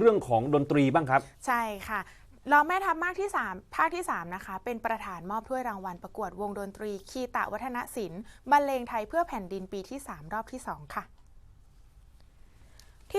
เรื่องของดนตรีบ้างครับ ใช่ค่ะรองแม่ทัพมากที่ 3 ภาคที่ 3 นะคะ เป็นประธานมอบถ้วยรางวัลประกวดวงดนตรี คีตะวัฒนศิลป์บรรเลงไทยเพื่อแผ่นดินปีที่ 3 รอบที่ 2 ค่ะ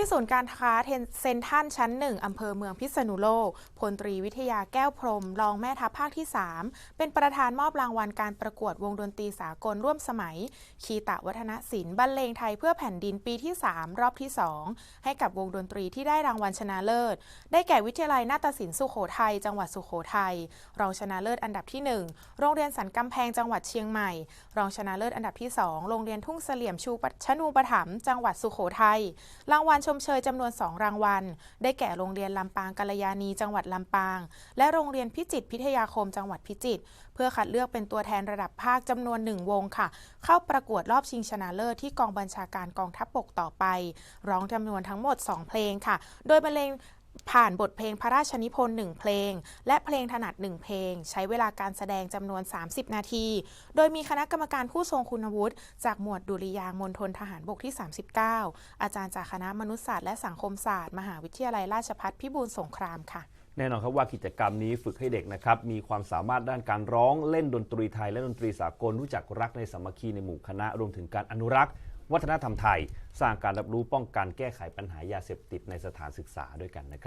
ที่ศูนย์การค้าเซนทรันชั้น1อำเภอเมืองพิษณุโลก พลตรีวิทยาแก้วพรม รองแม่ทัพภาคที่ 3 เป็นประธานมอบรางวัลการประกวดวงดนตรีสากลร่วมสมัย คีตะวัฒนศิลป์บรรเลงไทยเพื่อแผ่นดินปีที่ 3 รอบที่ 2 ให้กับวงดนตรีที่ได้รางวัลชนะเลิศ ได้แก่วิทยาลัยนาฏศิลป์สุโขทัยจังหวัดสุโขทัยรองชนะเลิศอันดับที่ 1 โรงเรียนสันกำแพงจังหวัดเชียงใหม่ รองชนะเลิศอันดับที่ 2 โรงเรียนทุ่งเสลี่ยมชูปชนูปถัมจังหวัดสุโขทัยรางวัลชมเชยจำนวน 2 รางวัล ได้แก่โรงเรียนลำปางกัลยาณีจังหวัดลำปาง และโรงเรียนพิจิตรพิทยาคมจังหวัดพิจิตรเพื่อคัดเลือกเป็นตัวแทนระดับภาคจำนวน 1 วงค่ะ เข้าประกวดรอบชิงชนะเลิศที่กองบัญชาการกองทัพบกต่อไป ร้องจำนวนทั้งหมด 2 เพลงค่ะ โดยบรรเลง ผ่านบทเพลงพระราชนิพนธ์1เพลง และเพลงถนัด 1 เพลง ใช้เวลาการแสดงจำนวน 30 นาที โดยมีคณะกรรมการผู้ทรงคุณวุฒิจากหมวดดุริยางมณฑลทหารบกที่ 39 อาจารย์จากคณะมนุษยศาสตร์และสังคมศาสตร์ มหาวิทยาลัยราชภัฏพิบูลสงครามค่ะแน่นอนครับว่ากิจกรรมนี้ฝึกให้เด็กนะครับมีความสามารถด้านการร้องเล่นดนตรีไทยและดนตรีสากลรู้จักรักในสามัคคีในหมู่คณะรวมถึงการอนุรักษ์ วัฒนธรรมไทย สร้างการรับรู้ป้องกันแก้ไขปัญหายาเสพติดในสถานศึกษาด้วยกันนะครับ